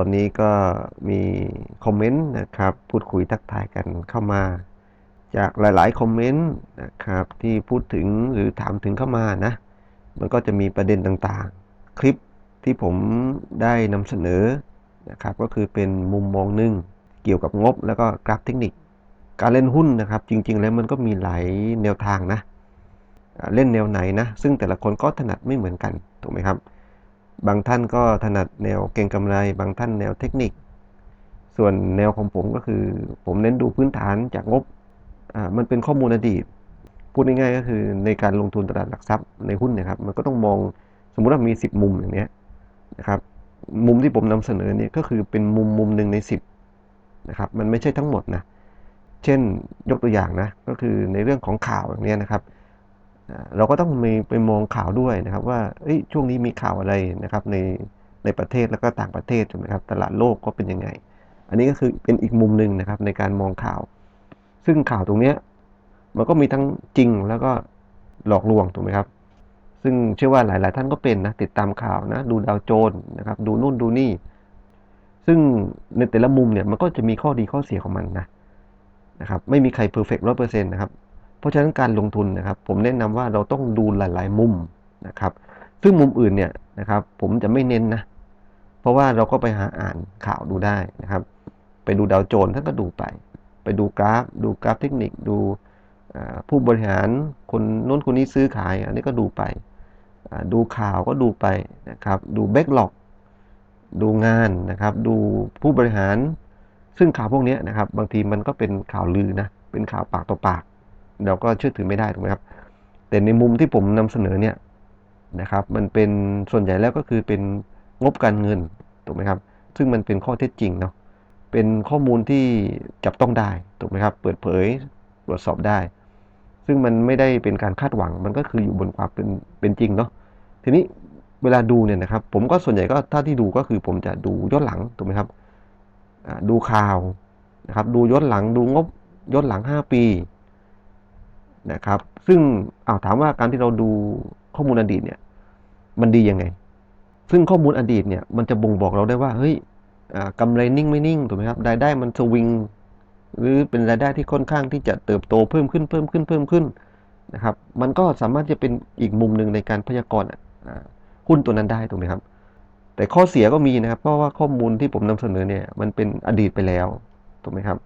ตอนนี้ก็มีคอมเมนต์นะครับ พูดคุยทักทายกันเข้ามา จากหลาย ๆ คอมเมนต์นะครับ ที่พูดถึงหรือถามถึงเข้ามานะ มันก็จะมีประเด็นต่างๆ คลิปที่ผมได้นำเสนอนะครับ ก็คือเป็นมุมมองหนึ่งเกี่ยวกับงบแล้วก็กราฟเทคนิค การเล่นหุ้นนะครับ จริง ๆ แล้วมันก็มีหลายแนวทางนะ เล่นแนวไหนนะ ซึ่งแต่ละคนก็ถนัดไม่เหมือนกันถูกไหมครับ บางท่านก็ถนัดแนวเก่งกำไร บางท่านแนวเทคนิค ส่วนแนวของผมก็คือ ผมเน้นดูพื้นฐานจากงบอ่ามันเป็นข้อมูลอดีต พูดง่ายๆก็คือในการลงทุนตลาดหลักทรัพย์ในหุ้นเนยครับ มันก็ต้องมองสมมุติว่ามี 10 มุมอย่างเนี้ยนะครับมุมที่ผมนำเสนอเนี่ยก็คือเป็นมุมมุมหนึ่งใน 10นะครับมันไม่ใช่ทั้งหมดนะเช่นยกตัวอย่างนะก็คือในเรื่องของข่าวอย่างเนี้ยนะครับ เราก็ต้องมีไปมองข่าวด้วยนะครับว่าช่วงนี้มีข่าวอะไรนะครับในในประเทศแล้วก็ต่างประเทศถูกไหมครับตลาดโลกก็เป็นยังไง อันนี้ก็คือเป็นอีกมุมหนึ่งนะครับในการมองข่าว ซึ่งข่าวตรงเนี้ยมันก็มีทั้งจริงแล้วก็หลอกลวงถูกไหมครับ ซึ่งเชื่อว่าหลาย ๆ ท่านก็เป็นนะติดตามข่าวนะดูดาวโจนนะครับดูนู่นดูนี่ ซึ่งในแต่ละมุมเนี่ยมันก็จะมีข้อดีข้อเสียของมันนะนะครับไม่มีใครเพอร์เฟกต์ร้อยเปอร์เซ็นต์นะครับ เพราะฉะนั้นการลงทุนนะครับ ผมแนะนำว่าเราต้องดูหลาย ๆ มุมนะครับ ซึ่งมุมอื่นเนี่ยนะครับ ผมจะไม่เน้นนะ เพราะว่าเราก็ไปหาอ่านข่าวดูได้นะครับ ไปดูดาวโจนส์ท่านก็ดูไป ไปดูกราฟ ดูกราฟเทคนิค ดูผู้บริหารคนโน้นคนนี้ซื้อขาย อันนี้ก็ดูไป ดูข่าวก็ดูไปนะครับ ดูแบ็กหลอกดูงานนะครับ ดูผู้บริหาร ซึ่งข่าวพวกนี้นะครับ บางทีมันก็เป็นข่าวลือนะ เป็นข่าวปากต่อปาก เราก็เชื่อถือไม่ได้ถูกไหมครับ แต่ในมุมที่ผมนำเสนอเนี่ยนะครับ มันเป็นส่วนใหญ่แล้วก็คือเป็นงบการเงินถูกไหมครับ ซึ่งมันเป็นข้อเท็จจริงเนาะเป็นข้อมูลที่จับต้องได้ถูกไหมครับ เปิดเผยตรวจสอบได้ ซึ่งมันไม่ได้เป็นการคาดหวังมันก็คืออยู่บนความเป็นเป็นจริงเนาะทีนี้เวลาดูเนี่ยนะครับ ผมก็ส่วนใหญ่ก็ถ้าที่ดูก็คือผมจะดูย้อนหลังถูกไหมครับดูข่าวนะครับ ดูย้อนหลังดูงบย้อนหลัง 5 ปี นะครับ ซึ่งอาถามว่าการที่เราดูข้อมูลอดีตเนี่ย มันดียังไง ซึ่งข้อมูลอดีตเนี่ย มันจะบ่งบอกเราได้ว่า เฮ้ยกำไรนิ่งไม่นิ่งถูกไหมครับรายได้มันสวิงหรือเป็นรายได้ที่ค่อนข้างที่จะเติบโตเพิ่มขึ้นเพิ่มขึ้นเพิ่มขึ้นนะครับ มันก็สามารถจะเป็นอีกมุมหนึ่งในการพยากรณ์หุ้นตัวนั้นได้ถูกไหมครับ แต่ข้อเสียก็มีนะครับ เพราะว่าข้อมูลที่ผมนำเสนอเนี่ย มันเป็นอดีตไปแล้วถูกไหมครับ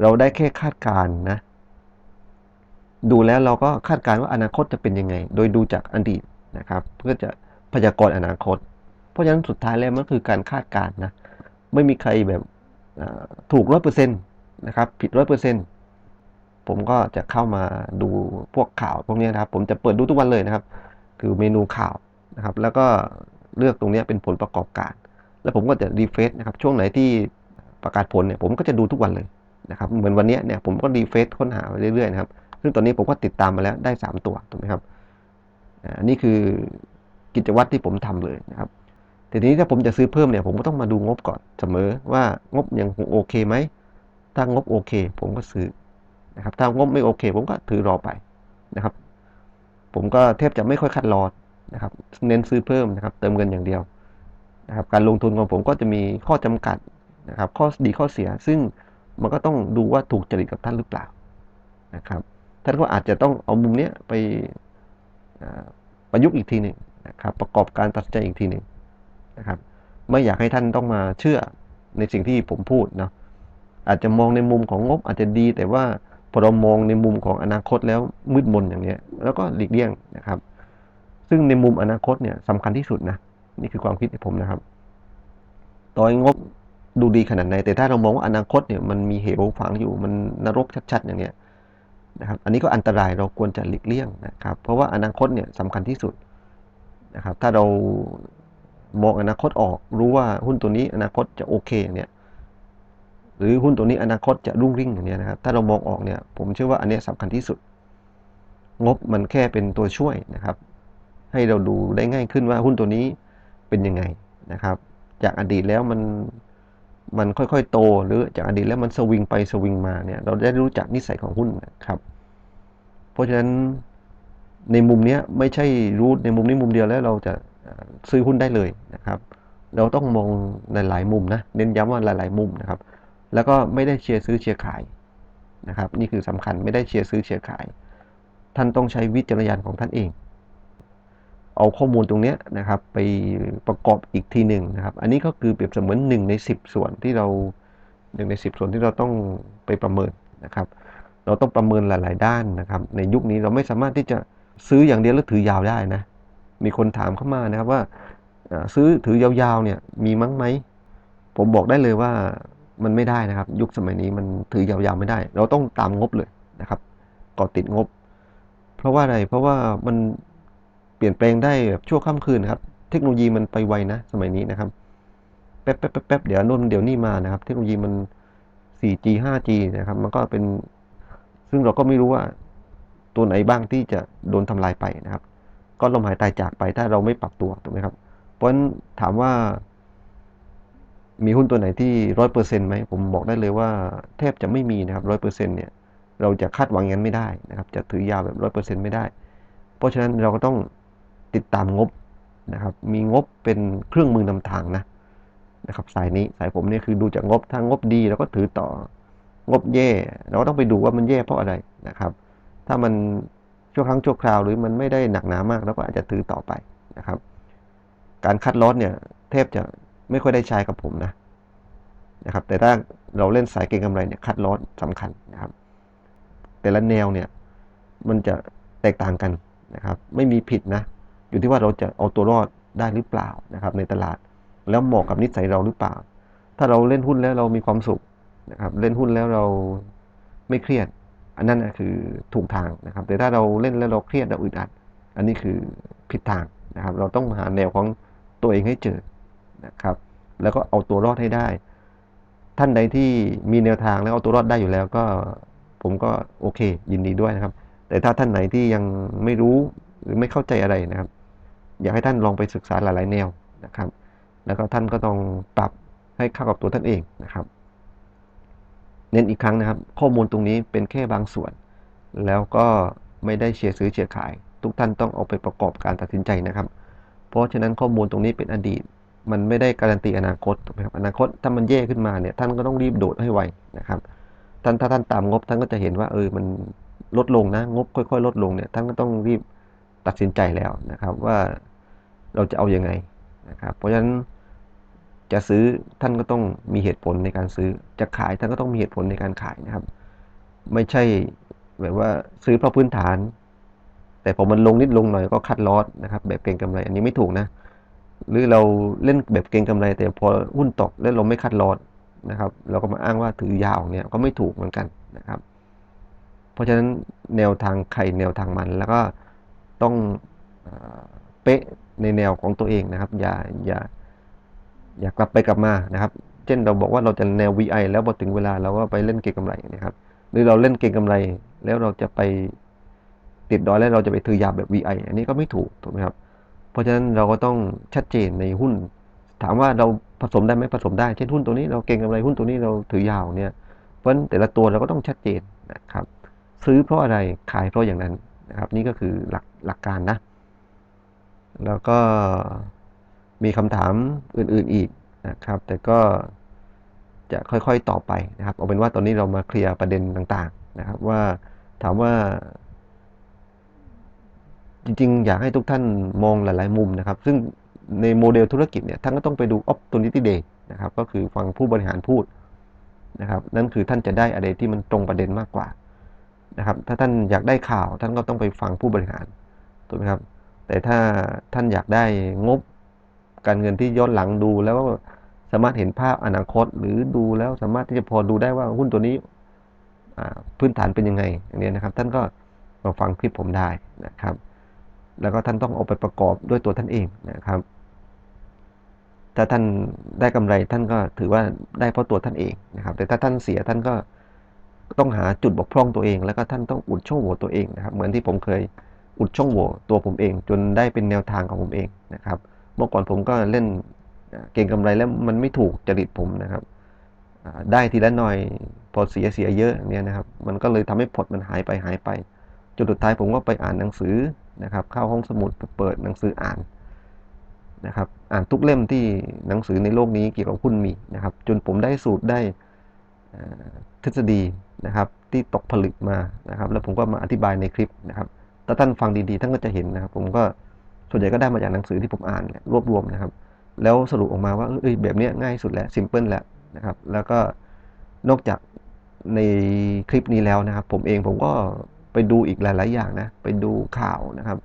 เราได้แค่คาดการณ์นะ ดูแล้วเราก็คาดการณ์ว่าอนาคตจะเป็นยังไง โดยดูจากอดีตนะครับ เพื่อจะพยากรณ์อนาคต เพราะฉะนั้นสุดท้ายแล้วมันคือการคาดการณ์นะไม่มีใครแบบถูกร้อยเปอร์เซ็นต์นะครับผิดร้อยเปอร์เซ็นต์ผมก็จะเข้ามาดูพวกข่าวพวกนี้นะครับ ผมจะเปิดดูทุกวันเลยนะครับ คือเมนูข่าวนะครับ แล้วก็เลือกตรงนี้เป็นผลประกอบการ แล้วผมก็จะรีเฟซนะครับช่วงไหนที่ประกาศผลเนี่ยผมก็จะดูทุกวันเลยนะครับ เหมือนวันนี้เนี่ยผมก็รีเฟซค้นหาไปเรื่อยๆนะครับ ซึ่งตอนนี้ผมก็ติดตามมาแล้วได้ 3 ตัวถูกไหมครับอ่าอันนี้คือกิจวัตรที่ผมทำเลยนะครับทีนี้ถ้าผมจะซื้อเพิ่มเนี่ยผมก็ต้องมาดูงบก่อนเสมอว่างบยังโอเคไหมถ้างบโอเค ผมก็ซื้อนะครับถ้างบไม่โอเค ผมก็ถือรอไปนะครับ ผมก็แทบจะไม่ค่อยคัดลอดนะครับ เน้นซื้อเพิ่มนะครับ เติมเงินอย่างเดียวนะครับการลงทุนของผมก็จะมีข้อจำกัดนะครับ ข้อดีข้อเสียซึ่งมันก็ต้องดูว่าถูกจริตกับท่านหรือเปล่านะครับ ท่านก็อาจจะต้องเอามุมเนี้ยไปประยุกต์อีกทีหนึ่งนะครับประกอบการตัดใจอีกทีหนึ่งนะครับไม่อยากให้ท่านต้องมาเชื่อในสิ่งที่ผมพูดเนาะอาจจะมองในมุมของงบอาจจะดี แต่ว่าพอเรามองในมุมของอนาคตแล้วมืดมนอย่างเนี้ยแล้วก็หลีกเลี่ยงนะครับ ซึ่งในมุมอนาคตเนี่ยสำคัญที่สุดนะนี่คือความคิดของผมนะครับ ต่อให้งบดูดีขนาดไหนแต่ถ้าเรามองว่าอนาคตเนี่ยมันมีเหวฝังอยู่มันนรกชัดๆอย่างเนี้ย นะครับ อันนี้ก็อันตรายเราควรจะหลีกเลี่ยงนะครับ เพราะว่าอนาคตเนี่ยสำคัญที่สุดนะครับ ถ้าเรามองอนาคตออกรู้ว่าหุ้นตัวนี้อนาคตจะโอเคเนี่ยหรือหุ้นตัวนี้อนาคตจะรุ่งริ่งอย่างเนี้ยนะครับ ถ้าเรามองออกเนี่ย ผมเชื่อว่าอันนี้ยสำคัญที่สุด งบมันแค่เป็นตัวช่วยนะครับ ให้เราดูได้ง่ายขึ้นว่าหุ้นตัวนี้เป็นยังไงนะครับ จากอดีตแล้วมัน มันค่อยๆ โตหรือจากอดีตแล้วมันสวิงไปสวิงมาเนี่ย เราได้รู้จักนิสัยของหุ้นนะครับ เพราะฉะนั้นในมุมเนี้ยไม่ใช่รู้ในมุมนี้มุมเดียวแล้วเราจะซื้อหุ้นได้เลยนะครับ เราต้องมองหลายๆมุมนะเน้นย้ำว่าหลาย ๆ มุมนะครับ แล้วก็ไม่ได้เชียร์ซื้อเชียร์ขายนะครับ นี่คือสำคัญไม่ได้เชียร์ซื้อเชียร์ขาย ท่านต้องใช้วิจารณญาณของท่านเอง เอาข้อมูลตรงนี้นะครับไปประกอบอีกทีหนึ่งนะครับ อันนี้ก็คือเปรียบเสมือนหนึ่งในสิบส่วนที่เราหนึ่งในสิบส่วนที่เราต้องไปประเมินนะครับ เราต้องประเมินหลาย ๆ ด้านนะครับ ในยุคนี้เราไม่สามารถที่จะซื้ออย่างเดียวแล้วถือยาวได้นะ มีคนถามเข้ามานะครับว่าซื้อถือยาวๆเนี่ยมีมั้งไหม ผมบอกได้เลยว่ามันไม่ได้นะครับ ยุคสมัยนี้มันถือยาวๆไม่ได้ เราต้องตามงบเลยนะครับกาะติดงบ เพราะว่าอะไรเพราะว่ามัน ลี่ยนแปลงได้แบบชั่วข้ามคืนนะครับ เทคโนโลยีมันไปไวนะ สมัยนี้นะครับ แป๊บแป๊บแป๊บปบเดี๋ยวโน่นเดี๋ยวนี่มานะครับ เทคโนโลยีมัน 4G 5G นะครับ มันก็เป็น ซึ่งเราก็ไม่รู้ว่าตัวไหนบ้างที่จะโดนทำลายไปนะครับ ก็ลมหายตายจากไปถ้าเราไม่ปรับตัวถูกไหมครับ เพราะฉะนั้นถามว่า มีหุ้นตัวไหนที่ร้อยเปอร์เซ็นต์ไหมผมบอกได้เลยว่าแทบจะไม่มีนะครับร้อยเปอร์เซ็นต์เนี่ย เราจะคาดหวังอย่างนั้นไม่ได้นะครับ จะถือยาวแบบร้อยเปอร์เซ็นต์ไม่ได้ เพราะฉะนั้นเราก็ต้อง ติดตามงบนะครับ มีงบเป็นเครื่องมือนำทางนะนะครับสายนี้สายผมเนี่ยคือดูจากงบถ้างบดีเราก็ถือต่องบแย่เราก็ต้องไปดูว่ามันแย่เพราะอะไรนะครับ ถ้ามันชั่วครั้งชั่วคราวหรือมันไม่ได้หนักหนามากเราก็อาจจะถือต่อไปนะครับ การคัดลอตเนี่ยแทบจะไม่ค่อยได้ใช้กับผมนะนะครับ แต่ถ้าเราเล่นสายเก็งกำไรเนี่ยคัดลอตสำคัญนะครับ แต่ละแนวเนี่ยมันจะแตกต่างกันนะครับ ไม่มีผิดนะ อยู่ที่ว่าเราจะเอาตัวรอดได้หรือเปล่านะครับ ในตลาด แล้วเหมาะกับนิสัยเราหรือเปล่า ถ้าเราเล่นหุ้นแล้วเรามีความสุขนะครับ เล่นหุ้นแล้วเราไม่เครียด อันนั้นคือถูกทางนะครับ แต่ถ้าเราเล่นแล้วเราเครียดเราอึดอัด อันนี้คือผิดทางนะครับ เราต้องหาแนวของตัวเองให้เจอนะครับ แล้วก็เอาตัวรอดให้ได้ ท่านใดที่มีแนวทางแล้วเอาตัวรอดได้อยู่แล้วก็ผมก็โอเคยินดีด้วยนะครับ แต่ถ้าท่านไหนที่ยังไม่รู้หรือไม่เข้าใจอะไรนะครับ อยากให้ท่านลองไปศึกษาหลาย ๆ แนวนะครับ แล้วก็ท่านก็ต้องปรับให้เข้ากับตัวท่านเองนะครับ เน้นอีกครั้งนะครับ ข้อมูลตรงนี้เป็นแค่บางส่วน แล้วก็ไม่ได้เชียร์ซื้อเชียร์ขาย ทุกท่านต้องเอาไปประกอบการตัดสินใจนะครับ เพราะฉะนั้นข้อมูลตรงนี้เป็นอดีต มันไม่ได้การันตีอนาคตถูกไหมครับอนาคตถ้ามันแย่ขึ้นมาเนี่ยท่านก็ต้องรีบโดดให้ไวนะครับท่านถ้าท่านตามงบท่านก็จะเห็นว่าเออมันลดลงนะงบค่อย ๆ ลดลงเนี่ยท่านก็ต้องรีบตัดสินใจแล้วนะครับว่า เราจะเอาอยัางไงนะครับเพราะฉะนั้นจะซื้อท่านก็ต้องมีเหตุผลในการซื้อ จะขายท่านก็ต้องมีเหตุผลในการขายนะครับ ไม่ใช่แบบว่าซื้อเพราะพื้นฐาน แต่พอมันลงนิดลงหน่อยก็คัดลอสนะครับ แบบเก็งกำไรอันนี้ไม่ถูกนะ หรือเราเล่นแบบเก็งกำไร แต่พอหุ้นตกแล้วเราไม่คัดลอสนะครับ เราก็มาอ้างว่าถือยาวเนี่ยก็ไม่ถูกเหมือนกันนะครับ เพราะฉะนั้นแนวทางใครแนวทางมันแล้วก็ต้องอ เป๊ะในแนวของตัวเองนะครับ อย่าอย่าอย่ากลับไปกลับมานะครับ เช่นเราบอกว่าเราจะแนว VI แล้วพอถึงเวลาเราก็ไปเล่นเก็งกำไรนะครับ หรือเราเล่นเก็งกำไร แล้วเราจะไปติดดอยแล้วเราจะไปถือยาวแบบ VI อันนี้ก็ไม่ถูกถูกไหมครับ เพราะฉะนั้นเราก็ต้องชัดเจนในหุ้น ถามว่าเราผสมได้ไหมผสมได้ เช่นหุ้นตัวนี้เราเก็งกำไรหุ้นตัวนี้เราถือยาวเนี่ย เพราะฉะนั้นแต่ละตัวเราก็ต้องชัดเจนนะครับ ซื้อเพราะอะไรขายเพราะอย่างนั้นนะครับ นี่ก็คือหลักหลักการนะ แล้วก็มีคำถามอื่นๆอีกนะครับ แต่ก็จะค่อยๆต่อไปนะครับเอาเป็นว่าตอนนี้เรามาเคลียร์ประเด็นต่างๆนะครับ ว่าถามว่า จริงๆ อยากให้ทุกท่านมองหลายๆมุมนะครับ ซึ่งในโมเดลธุรกิจเนี่ยท่านก็ต้องไปดู opportunity day นะครับ ก็คือฟังผู้บริหารพูดนะครับ นั่นคือท่านจะได้อะไรที่มันตรงประเด็นมากกว่านะครับ ถ้าท่านอยากได้ข่าวท่านก็ต้องไปฟังผู้บริหารถูกไหมครับ แต่ถ้าท่านอยากได้งบการเงินที่ย้อนหลังดูแล้วสามารถเห็นภาพอนาคต หรือดูแล้วสามารถที่จะพอดูได้ว่าหุ้นตัวนี้พื้นฐานเป็นยังไงอย่างนี้นะครับ ท่านก็มาฟังคลิปผมได้นะครับ แล้วก็ท่านต้องเอาไปประกอบด้วยตัวท่านเองนะครับ ถ้าท่านได้กำไรท่านก็ถือว่าได้เพราะตัวท่านเองนะครับ แต่ถ้าท่านเสียท่านก็ต้องหาจุดบกพร่องตัวเอง แล้วก็ท่านต้องอุดช่องโหว่ตัวเองนะครับ เหมือนที่ผมเคย อุดช่องโหว่ตัวผมเอง จนได้เป็นแนวทางของผมเองนะครับ เมื่อก่อนผมก็เล่นเก่งกำไรแล้วมันไม่ถูกจริตผมนะครับ ได้ทีละหน่อยพอเสียเสียเยอะเนี่ยนะครับ มันก็เลยทำให้พอร์ตมันหายไปหายไปจนสุดท้ายผมก็ไปอ่านหนังสือนะครับ เข้าห้องสมุดเปิดหนังสืออ่านนะครับ อ่านทุกเล่มที่หนังสือในโลกนี้เกี่ยวกับหุ้นมีนะครับ จนผมได้สูตรได้ทฤษฎีนะครับที่ตกผลึกมานะครับ แล้วผมก็มาอธิบายในคลิปนะครับ ถ้าท่านฟังดีๆ ท่านก็จะเห็นนะครับ ผมก็ส่วนใหญ่ก็ได้มาจากหนังสือที่ผมอ่านแหละรวบรวมนะครับ แล้วสรุปออกมาว่าเอ้ยแบบนี้ง่ายสุดแล้วซิมเพิลแล้วนะครับ แล้วก็นอกจากในคลิปนี้แล้วนะครับ ผมเองผมก็ไปดูอีกหลาย ๆ อย่างนะ ไปดูข่าวนะครับ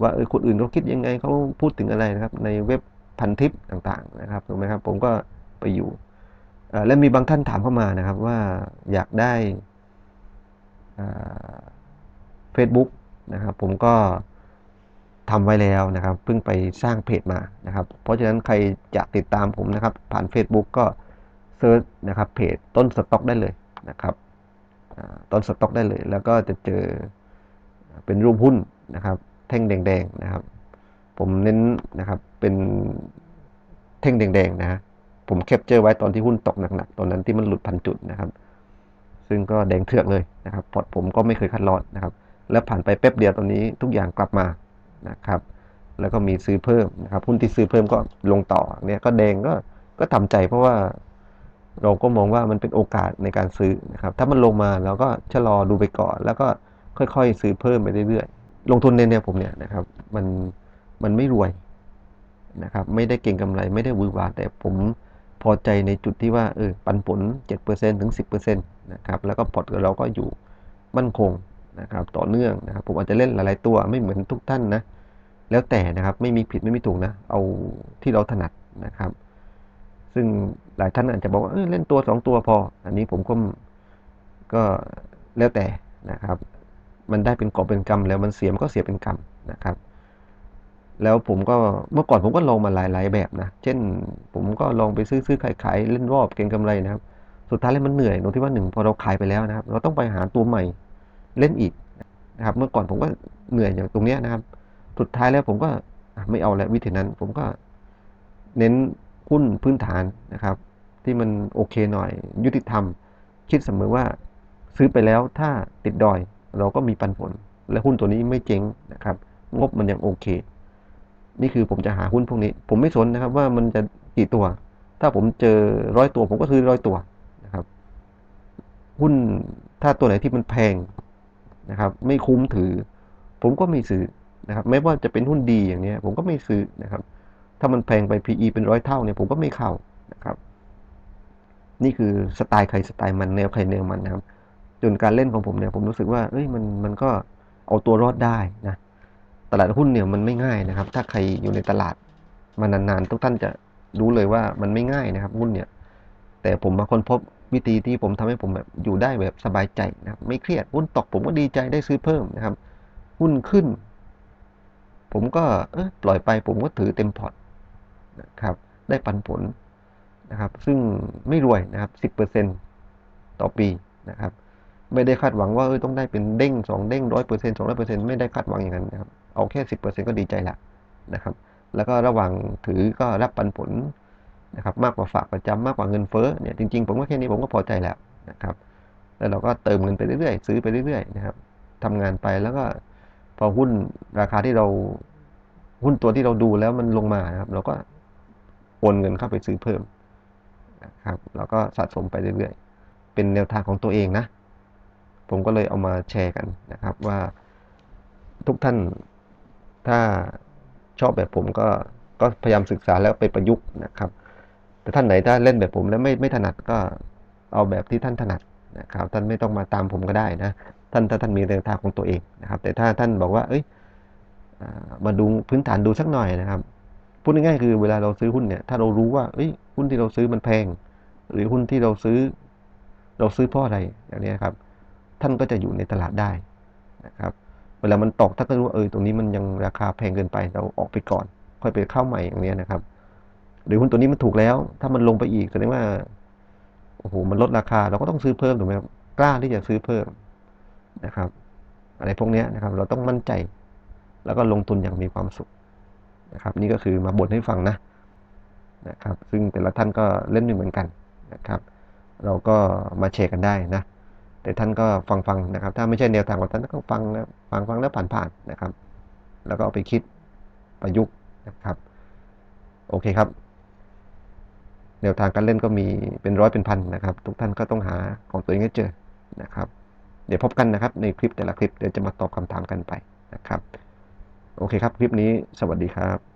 ว่าเออคนอื่นเขาคิดยังไงเขาพูดถึงอะไรนะครับ ในเว็บพันทิปต่างๆนะครับถูกไหมครับ ผมก็ไปอยู่และมีบางท่านถามเข้ามานะครับว่าอยากได้เฟซบุ๊ก นะครับ ผมก็ทำไว้แล้วนะครับ เพิ่งไปสร้างเพจมานะครับ เพราะฉะนั้นใครจะติดตามผมนะครับ ผ่าน Facebook ก็เซิร์ชนะครับเพจต้นสต็อกได้เลยนะครับต้นสต็อกได้เลย แล้วก็จะเจอเป็นรูปหุ้นนะครับ แท่งแดงๆนะครับ ผมเน้นนะครับเป็นแท่งแดงๆนะฮะผมแคปเจอร์ไว้ตอนที่หุ้นตกหนักๆตอนนั้นที่มันหลุดพันจุดนะครับ ซึ่งก็แดงเถือกเลยนะครับพอร์ตผมก็ไม่เคยคัดลอดนะครับ แล้วผ่านไปแป๊บเดียวตอนนี้ทุกอย่างกลับมานะครับแล้วก็มีซื้อเพิ่มนะครับหุ้นที่ซื้อเพิ่มก็ลงต่อเนี่ยก็แดงก็ก็ทำใจเพราะว่าเราก็มองว่ามันเป็นโอกาสในการซื้อนะครับถ้ามันลงมาเราก็ชะลอดูไปก่อน แล้วก็ค่อยๆ ซื้อเพิ่มไปเรื่อยๆ ลงทุนในเนี่ยผมเนี่ยนะครับมันมันไม่รวยนะครับไม่ได้เก่งกำไรไม่ได้วือหวาแต่ผมพอใจในจุดที่ว่าเออปันผล 7%ถึง 10%นะครับแล้วก็พอร์ตเราก็อยู่มั่นคง นะครับต่อเนื่องนะครับผมอาจจะเล่นหลาย ๆ ตัวไม่เหมือนทุกท่านนะแล้วแต่นะครับไม่มีผิดไม่มีถูกนะ เอาที่เราถนัดนะครับ ซึ่งหลายท่านอาจจะบอกว่าเเล่นตัวสองตัวพอ อันนี้ผมก็ก็แล้วแต่นะครับ มันได้เป็นกอบเป็นกำแล้วมันเสียมนก็เสียเป็นกำนะครับ แล้วผมก็เมื่อก่อนผมก็ลองมาหลาย ๆ แบบนะ เช่น ผมก็ลองไปซื้อซื้อขายขายเล่นรอบเก็งกำไรนะครับ สุดท้ายแล้วมันเหนื่อยตรงที่ว่าหนึ่งพอเราขายไปแล้วนะครับ เราต้องไปหาตัวใหม่ เล่นอีกนะครับ เมื่อก่อนผมก็เหนื่อยอย่างตรงเนี้ยนะครับ สุดท้ายแล้วผมก็ไม่เอาแล้ววิธีนั้น ผมก็เน้นหุ้นพื้นฐานนะครับ ที่มันโอเคหน่อย ยุติธรรม คิดเสมอว่าซื้อไปแล้วถ้าติดดอย เราก็มีปันผล และหุ้นตัวนี้ไม่เจ๊งนะครับ งบมันยังโอเค นี่คือผมจะหาหุ้นพวกนี้ ผมไม่สนนะครับว่ามันจะกี่ตัว ถ้าผมเจอร้อยตัว ผมก็ซื้อร้อยตัวนะครับ หุ้นถ้าตัวไหนที่มันแพง นะครับ ไม่คุ้มถือ ผมก็ไม่ซื้อนะครับ ไม่ว่าจะเป็นหุ้นดีอย่างเนี้ยผมก็ไม่ซื้อนะครับ ถ้ามันแพงไป PE เป็นร้อยเท่าเนี่ยผมก็ไม่เข้านะครับ นี่คือสไตล์ใครสไตล์มันแนวใครแนวมันนะครับ จนการเล่นของผมเนี่ยผมรู้สึกว่าเอ้ยมันมันก็เอาตัวรอดได้นะตลาดหุ้นเนี่ยมันไม่ง่ายนะครับ ถ้าใครอยู่ในตลาดมานานๆทุกท่านจะรู้เลยว่ามันไม่ง่ายนะครับหุ้นเนี่ย แต่ผมมาค้นพบ วิธีที่ผมทำให้ผมแบบอยู่ได้แบบสบายใจนะครับไม่เครียดหุ้นตกผมก็ดีใจได้ซื้อเพิ่มนะครับหุ้นขึ้น ผมก็เอปล่อยไปผมก็ถือเต็มพอร์ตนะครับ ได้ปันผลนะครับ ซึ่งไม่รวยนะครับสิบเปอร์เซ็นต่อปีนะครับ ไม่ได้คาดหวังว่าเออต้องได้เป็นเด้งสองเด้งร้อยเปอร์เซ็นต์สองร้อยเปอร์เซ็นต์ไม่ได้คาดหวังอย่างนั้นนะครับ เอาแค่สิบเปอร์เซ็นต์ก็ดีใจละนะครับ แล้วก็ระหว่างถือก็รับปันผล นะครับมากกว่าฝากประจำมากกว่าเงินเฟ้อเนี่ยจริงๆผมว่าแค่นี้ผมก็พอใจแล้วนะครับแล้วเราก็เติมเงินไปเรื่อยๆ ซื้อไปเรื่อยๆนะครับทำงานไปแล้วก็พอหุ้นราคาที่เราหุ้นตัวที่เราดูแล้วมันลงมาครับ เราก็โอนเงินเข้าไปซื้อเพิ่มนะครับแล้วก็สะสมไปเรื่อยๆ เป็นแนวทางของตัวเองนะ ผมก็เลยเอามาแชร์กันนะครับว่าทุกท่านถ้าชอบแบบผมก็ก็พยายามศึกษาแล้วไปประยุกต์นะครับ แต่ท่านไหนถ้าเล่นแบบผมแล้วไม่ไม่ถนัดก็เอาแบบที่ท่านถนัดนะครับ ท่านไม่ต้องมาตามผมก็ได้นะ ท่านถ้าท่านมีแนวทางของตัวเองนะครับ แต่ถ้าท่านบอกว่า เอ้ยมาดูพื้นฐานดูสักหน่อยนะครับพูดง่ายๆคือเวลาเราซื้อหุ้นเนี่ยถ้าเรารู้ว่าเอ้ยหุ้นที่เราซื้อมันแพง หรือหุ้นที่เราซื้อ เราซื้อเพราะอะไรอย่างนี้ครับ ท่านก็จะอยู่ในตลาดได้นะครับเวลามันตกท่านก็รู้ว่าเออตรงนี้มันยังราคาแพงเกินไปเราออกไปก่อน ค่อยไปเข้าใหม่อย่างนี้นะครับ หรือหุ้นตัวนี้มันถูกแล้ว ถ้ามันลงไปอีกแสดงว่าโอ้โหมันลดราคา เราก็ต้องซื้อเพิ่มถูกไหมครับกล้าที่จะซื้อเพิ่มนะครับ อะไรพวกนี้นะครับ เราต้องมั่นใจ แล้วก็ลงทุนอย่างมีความสุขนะครับ นี่ก็คือมาบ่นให้ฟังนะนะครับ ซึ่งแต่ละท่านก็เล่นไม่เหมือนกันนะครับ เราก็มาแชร์กันได้นะแต่ท่านก็ฟังฟังนะครับ ถ้าไม่ใช่แนวทางของท่านก็ฟังนะฟังฟังแล้วผ่านๆนะครับ แล้วก็เอาไปคิดประยุกต์นะครับ โอเคครับ แนวทางการเล่นก็มีเป็นร้อยเป็นพันนะครับ ทุกท่านก็ต้องหาของตัวเองให้เจอนะครับ เดี๋ยวพบกันนะครับในคลิปแต่ละคลิปเดี๋ยวจะมาตอบคำถามกันไปนะครับ โอเคครับ คลิปนี้สวัสดีครับ